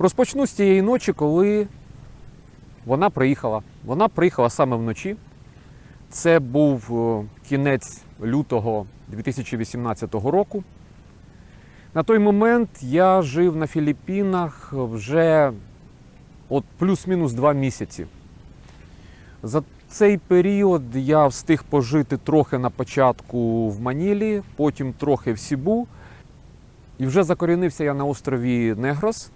Розпочну з тієї ночі, коли вона приїхала. Вона приїхала саме вночі. Це був е, кінець лютого 2018 року. На той момент я жив на Філіппінах вже от плюс-мінус два місяці. За цей період я встиг пожити трохи на початку в Манілі, потім трохи в Сібу. І вже закорінився я на острові Негрос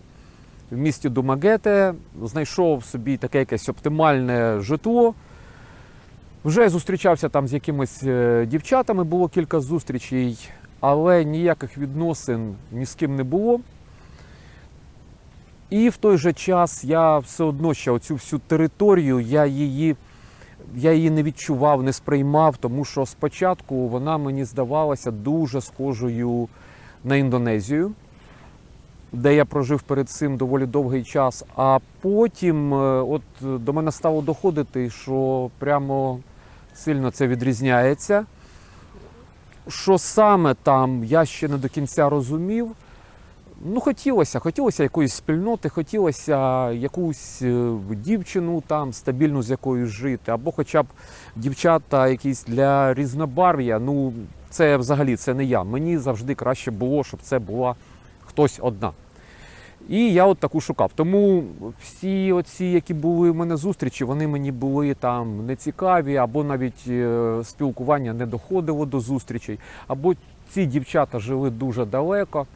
в місті Думагете, знайшов собі таке якесь оптимальне житло. Вже зустрічався там з якимись е, дівчатами, було кілька зустрічей, але ніяких відносин ні з ким не було. І в той же час я все одно ще оцю всю територію, я її, я її не відчував, не сприймав, тому що спочатку вона мені здавалася дуже схожою на Індонезію, де я прожив перед цим доволі довгий час. А потім е, от до мене стало доходити, що прямо сильно це відрізняється. Що саме там я ще не до кінця розумів. Ну, хотілося, хотілося якоїсь спільноти, хотілося якусь е, дівчину там стабільну з якоюсь жити, або хоча б дівчата якісь для різнобарв'я. Ну, це взагалі це не я. Мені завжди краще було, щоб це була хтось одна. І я от таку шукав. Тому всі оці, які були в мене зустрічі, вони мені були там нецікаві, або навіть е, спілкування не доходило до зустрічей, або ці дівчата жили дуже далеко.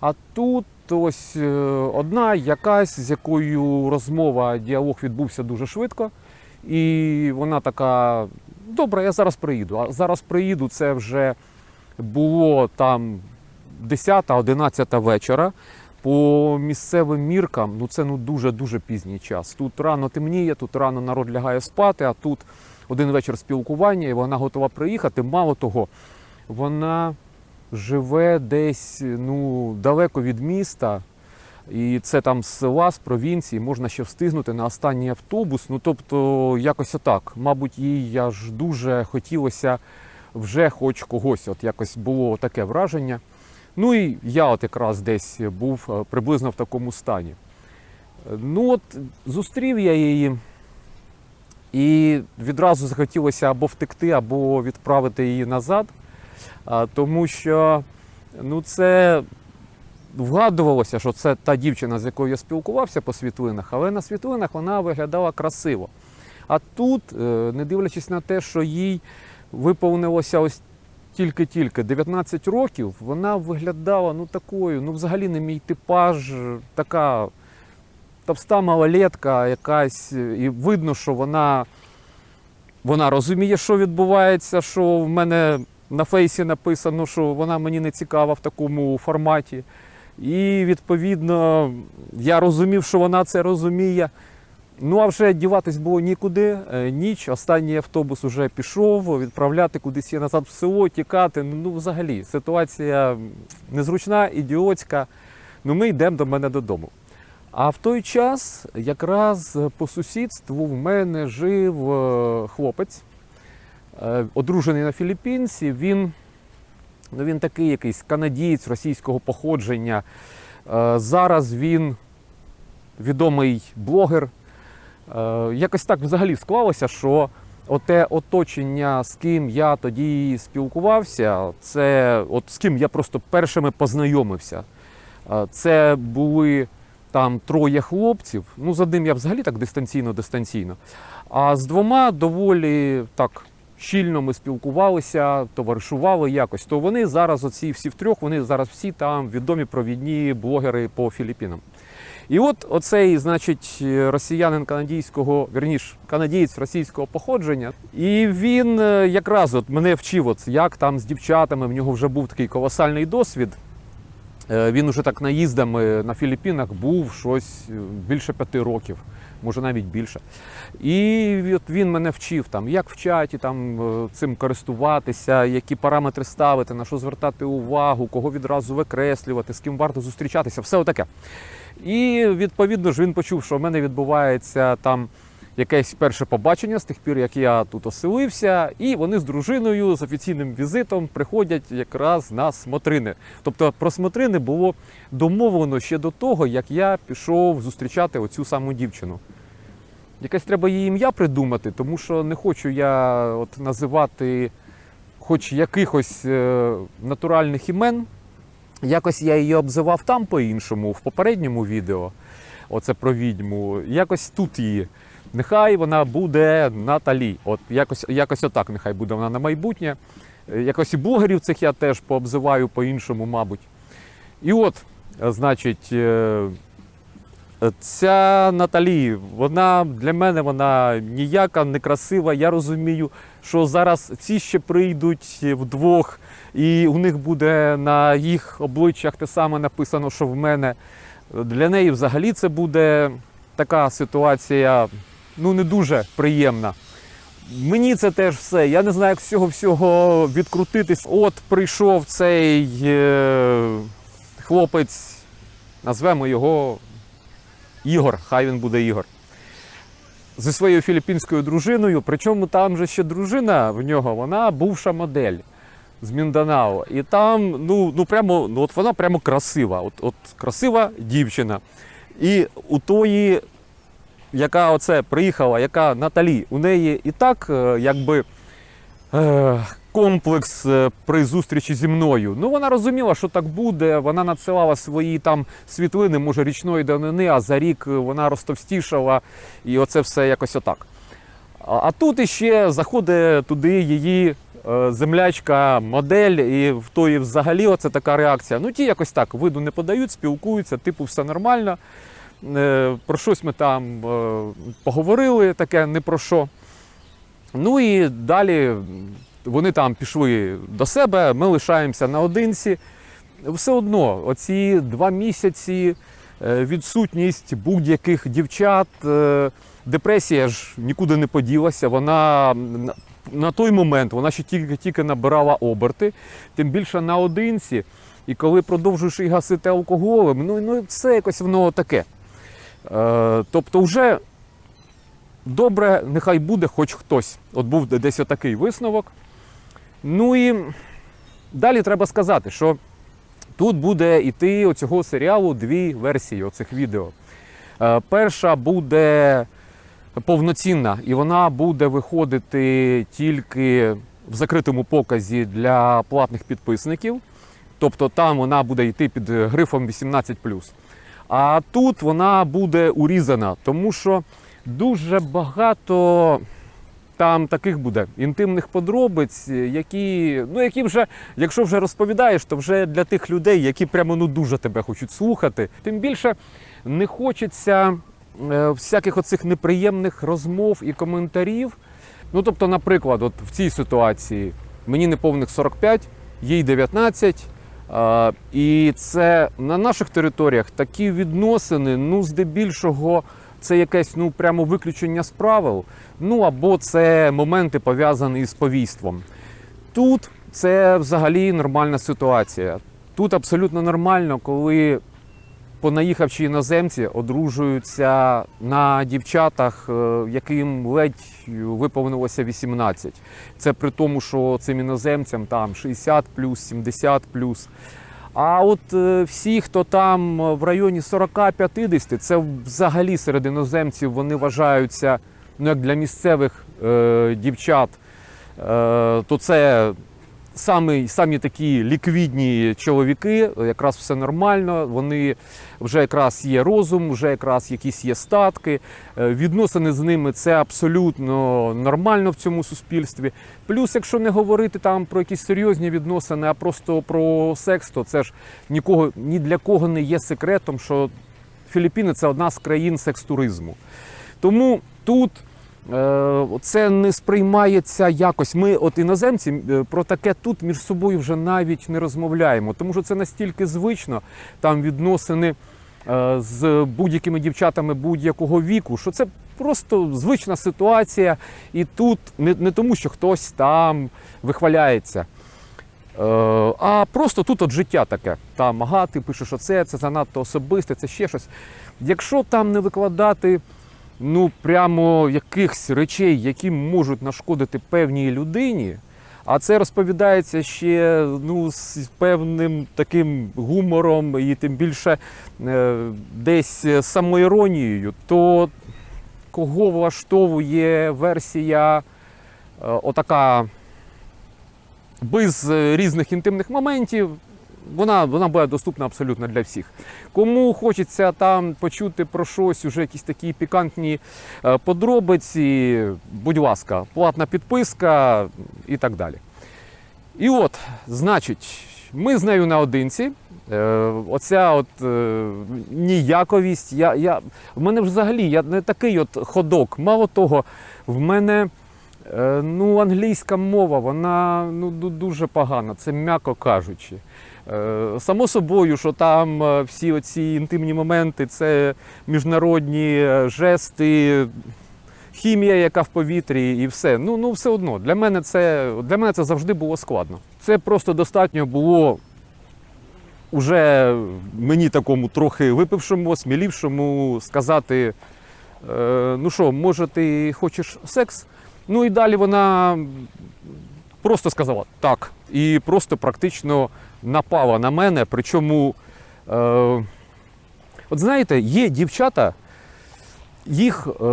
А тут ось е, одна якась, з якою розмова, діалог відбувся дуже швидко. І вона така: добре, я зараз приїду. А зараз приїду, це вже було там 10-11 вечора. По місцевим міркам, ну це ну дуже-дуже пізній час. Тут рано темніє, тут рано народ лягає спати, а тут один вечір спілкування, і вона готова приїхати. Мало того, вона живе десь ну, далеко від міста. І це там з села, з провінції, можна ще встигнути на останній автобус. Ну тобто, якось отак. Мабуть, їй я ж дуже хотілося вже хоч когось. От якось було таке враження. Ну і я от якраз десь був е, приблизно в такому стані. Е, Ну от зустрів я її, і відразу захотілося або втекти, або відправити її назад. Тому що ну, це вгадувалося, що це та дівчина, з якою я спілкувався по світлинах, але на світлинах вона виглядала красиво. А тут, е, не дивлячись на те, що їй виповнилося ось тільки-тільки 19 років, вона виглядала ну такою, ну взагалі не мій типаж, така товста малолетка якась, і видно, що вона, вона розуміє, що відбувається, що в мене на фейсі написано, що вона мені не цікава в такому форматі. І відповідно я розумів, що вона це розуміє. Ну а вже діватись було нікуди. Е, Ніч, останній автобус вже пішов, відправляти кудись її назад в село, тікати. Ну, взагалі, ситуація незручна, ідіотська. Ну, ми йдемо до мене додому. А в той час якраз по сусідству в мене жив е, хлопець, е, одружений на філіппінці. Він, ну, він такий якийсь канадієць російського походження. Зараз він відомий блогер. Е, Якось так взагалі склалося, що оте оточення, з ким я тоді спілкувався, це от з ким я просто першими познайомився. Е, Це були там троє хлопців. Ну, з одним я взагалі так дистанційно-дистанційно. А з двома доволі так щільно ми спілкувалися, товаришували якось. То вони зараз, оці всі втрьох, вони зараз всі там відомі провідні блогери по Філіппінам. І от оцей, значить, росіянин канадійського, вірніш, канадієць російського походження. І він е, якраз от мене вчив, от як там з дівчатами, в нього вже був такий колосальний досвід. Е, Він уже так наїздами на Філіппінах був щось е, більше п'яти років, може навіть більше. І от він мене вчив, там, як в чаті там, цим користуватися, які параметри ставити, на що звертати увагу, кого відразу викреслювати, з ким варто зустрічатися, все отаке. І відповідно ж він почув, що в мене відбувається там якесь перше побачення з тих пір, як я тут оселився, і вони з дружиною з офіційним візитом приходять якраз на смотрини. Тобто про смотрини було домовлено ще до того, як я пішов зустрічати оцю саму дівчину. Якесь треба її ім'я придумати, тому що не хочу я от називати хоч якихось е, натуральних імен. Якось я її обзивав там по-іншому, в попередньому відео. Оце про відьму. Якось тут її. Нехай вона буде Наталі. От якось, якось отак, нехай буде вона на майбутнє. Е, Якось і блогерів цих я теж пообзиваю по-іншому, мабуть. І от, е, значить, е, ця Наталі, вона для мене вона ніяка, некрасива. Я розумію, що зараз ці ще прийдуть вдвох, і у них буде на їх обличчях те саме написано, що в мене. Для неї взагалі це буде така ситуація ну, не дуже приємна. Мені це теж все. Я не знаю, як з цього всього відкрутитись. От прийшов цей е, хлопець, назвемо його Ігор, хай він буде Ігор. Зі своєю філіппінською дружиною, причому там же ще дружина в нього, вона бувша модель з Мінданао. І там, ну, ну прямо, ну от вона прямо красива. От, от красива дівчина. І у тої, яка оце приїхала, яка Наталі, у неї і так е, якби е, комплекс е, при зустрічі зі мною. Ну вона розуміла, що так буде. Вона надсилала свої там світлини, може, річної давнини, а за рік вона розтовстішала, і оце все якось отак. А, тут іще заходить туди її землячка, модель, і в тої взагалі оце така реакція. Ну ті якось так виду не подають, спілкуються, типу, все нормально. Е, Про щось ми там е, поговорили, таке не про що. Ну і далі вони там пішли до себе, ми лишаємося наодинці. Все одно, оці два місяці е, відсутність будь-яких дівчат, е, депресія ж нікуди не поділася. Вона на- той момент вона ще тільки, тільки набирала оберти, тим більше наодинці. І коли продовжуєш її гасити алкоголем, ну, ну це якось воно таке. Е, тобто, вже добре, нехай буде хоч хтось. От був десь отакий висновок. Ну і далі треба сказати, що тут буде йти цього серіалу дві версії оцих відео. Е, Перша буде повноцінна, і вона буде виходити тільки в закритому показі для платних підписників. Тобто там вона буде йти під грифом 18. А тут вона буде урізана, тому що дуже багато там таких буде інтимних подробиць, які, ну, які вже, якщо вже розповідаєш, то вже для тих людей, які прямо ну дуже тебе хочуть слухати. Тим більше не хочеться всяких оцих неприємних розмов і коментарів. Ну, тобто, наприклад, от в цій ситуації мені неповних 45, їй 19. А, і це на наших територіях такі відносини, ну, здебільшого, це якесь ну прямо виключення з правил. Ну або це моменти пов'язані з повійством. Тут це взагалі нормальна ситуація. Тут абсолютно нормально, коли понаїхавши іноземці одружуються на дівчатах, е, яким ледь виповнилося 18. Це при тому, що цим іноземцям там 60 плюс, 70 плюс. А от е, всі, хто там в районі 40-50, це взагалі серед іноземців вони вважаються, ну як для місцевих е, дівчат, е, то це самі, самі такі ліквідні чоловіки, якраз все нормально. Вони вже якраз є розум, вже якраз якісь є статки. Е, Відносини з ними це абсолютно нормально в цьому суспільстві. Плюс, якщо не говорити там про якісь серйозні відносини, а просто про секс, то це ж нікого ні для кого не є секретом, що Філіппіни це одна з країн секс-туризму. Тому тут це не сприймається якось. Ми, от іноземці, е, про таке тут між собою вже навіть не розмовляємо, тому що це настільки звично, там відносини е, з будь-якими дівчатами будь-якого віку, що це просто звична ситуація. І тут не, не тому, що хтось там вихваляється. Е, А просто тут от життя таке. Там, ага, ти пишеш оце, це занадто особисте, це ще щось. Якщо там не викладати ну прямо якихось речей, які можуть нашкодити певній людині. А це розповідається ще ну, з певним таким гумором і тим більше е, десь самоіронією, то кого влаштовує версія е, отака без різних інтимних моментів, вона, вона буде доступна абсолютно для всіх. Кому хочеться там почути про щось, уже якісь такі пікантні е, подробиці, будь ласка, платна підписка і так далі. І от, значить, ми з нею наодинці. Е, оця от е, ніяковість. Я, я, в мене взагалі я не такий от ходок. Мало того, в мене ну, англійська мова, вона ну, дуже погана, це м'яко кажучи. Е, Само собою, що там е, всі оці інтимні моменти, це міжнародні е, жести, хімія, яка в повітрі, і все. Ну, ну все одно. Для мене це для мене це завжди було складно. Це просто достатньо було уже мені такому трохи випившому, смілівшому сказати: е, ну що, може, ти хочеш секс? Ну і далі вона просто сказала так. І просто практично напала на мене. Причому, е, от знаєте, є дівчата, їх е,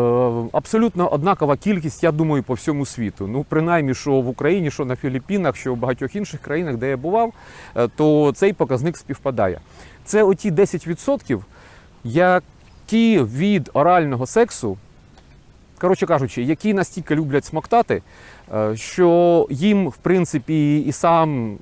абсолютно однакова кількість, я думаю, по всьому світу. Ну, принаймні, що в Україні, що на Філіппінах, що в багатьох інших країнах, де я бував, е, то цей показник співпадає. Це оті 10%, які від орального сексу, коротше кажучи, які настільки люблять смоктати, е, що їм, в принципі, і сам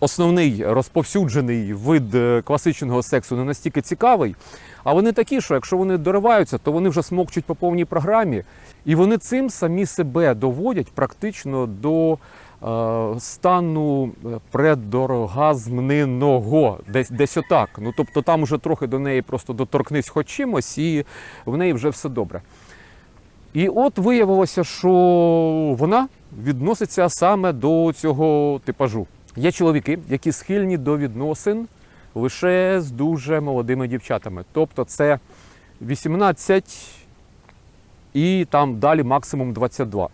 основний розповсюджений вид е, класичного сексу не настільки цікавий. А вони такі, що якщо вони дориваються, то вони вже смокчуть по повній програмі, і вони цим самі себе доводять практично до е, стану е, десь, десь отак. Ну тобто там уже трохи до неї просто доторкнись хоч чимось, і в неї вже все добре. І от виявилося, що вона відноситься саме до цього типажу. Є чоловіки, які схильні до відносин лише з дуже молодими дівчатами. Тобто це 18 і там далі максимум 22.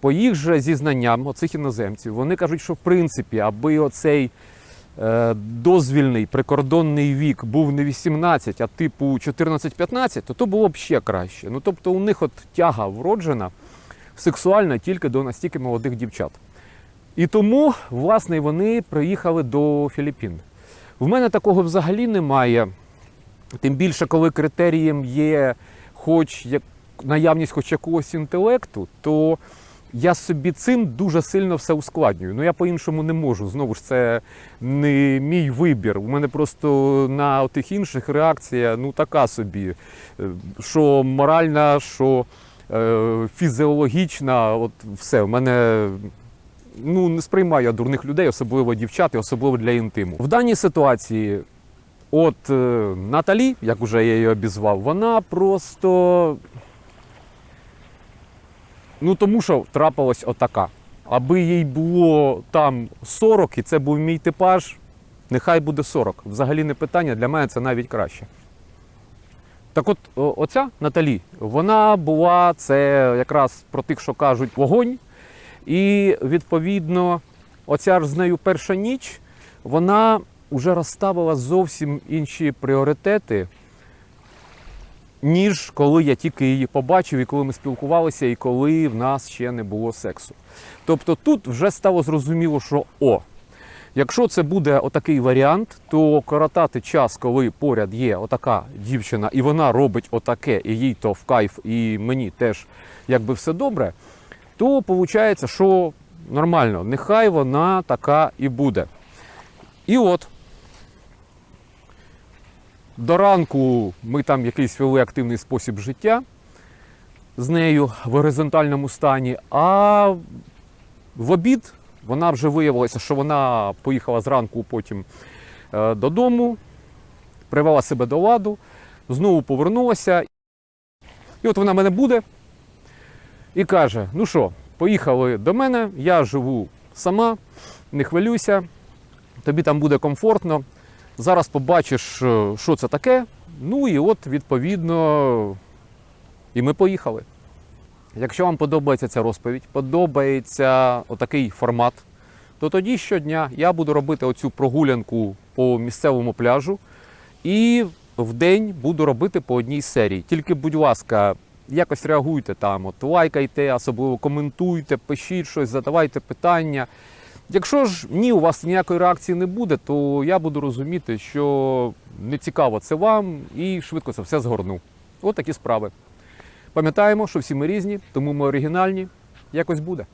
По їх же зізнанням, оцих іноземців, вони кажуть, що в принципі, аби оцей дозвільний прикордонний вік був не 18, а типу 14-15, то то було б ще краще. Ну тобто у них от тяга вроджена сексуальна тільки до настільки молодих дівчат. І тому, власне, вони приїхали до Філіппін. В мене такого взагалі немає. Тим більше, коли критерієм є хоч як наявність хоч якогось інтелекту, то я собі цим дуже сильно все ускладнюю. Ну я по-іншому не можу. Знову ж це не мій вибір. У мене просто на тих інших реакція ну така собі, е, що моральна, що е, фізіологічна, от все. У мене ну, не сприймаю дурних людей, особливо дівчат, і особливо для інтиму. В даній ситуації, от е, Наталі, як уже я її обізвав, вона просто. Ну тому що трапилась отака. Аби їй було там 40, і це був мій типаж, нехай буде 40. Взагалі не питання, для мене це навіть краще. Так от, оця Наталі, вона була це якраз про тих, що кажуть, вогонь. І відповідно, оця ж з нею перша ніч, вона вже розставила зовсім інші пріоритети, ніж коли я тільки її побачив, і коли ми спілкувалися, і коли в нас ще не було сексу. Тобто тут вже стало зрозуміло, що о, якщо це буде отакий варіант, то коротати час, коли поряд є отака дівчина, і вона робить отаке, і їй то в кайф, і мені теж якби все добре, то виходить, що нормально, нехай вона така і буде. І от. До ранку ми там якийсь вели активний спосіб життя з нею в горизонтальному стані, а в обід вона вже виявилася, що вона поїхала зранку потім е, додому, привела себе до ладу, знову повернулася. І от вона мене буде і каже: ну що, поїхали до мене, я живу сама, не хвилюйся, тобі там буде комфортно. Зараз побачиш, е, що це таке. Ну і от, відповідно, І ми поїхали. Якщо вам подобається ця розповідь, подобається отакий формат, то тоді щодня я буду робити оцю прогулянку по місцевому пляжу і в день буду робити по одній серії. Тільки, будь ласка, якось реагуйте там, от лайкайте, особливо коментуйте, пишіть щось, задавайте питання. Якщо ж ні, у вас ніякої реакції не буде, то я буду розуміти, що не цікаво це вам і швидко це все згорну. От такі справи. Пам'ятаємо, що всі ми різні, тому ми оригінальні. Якось буде.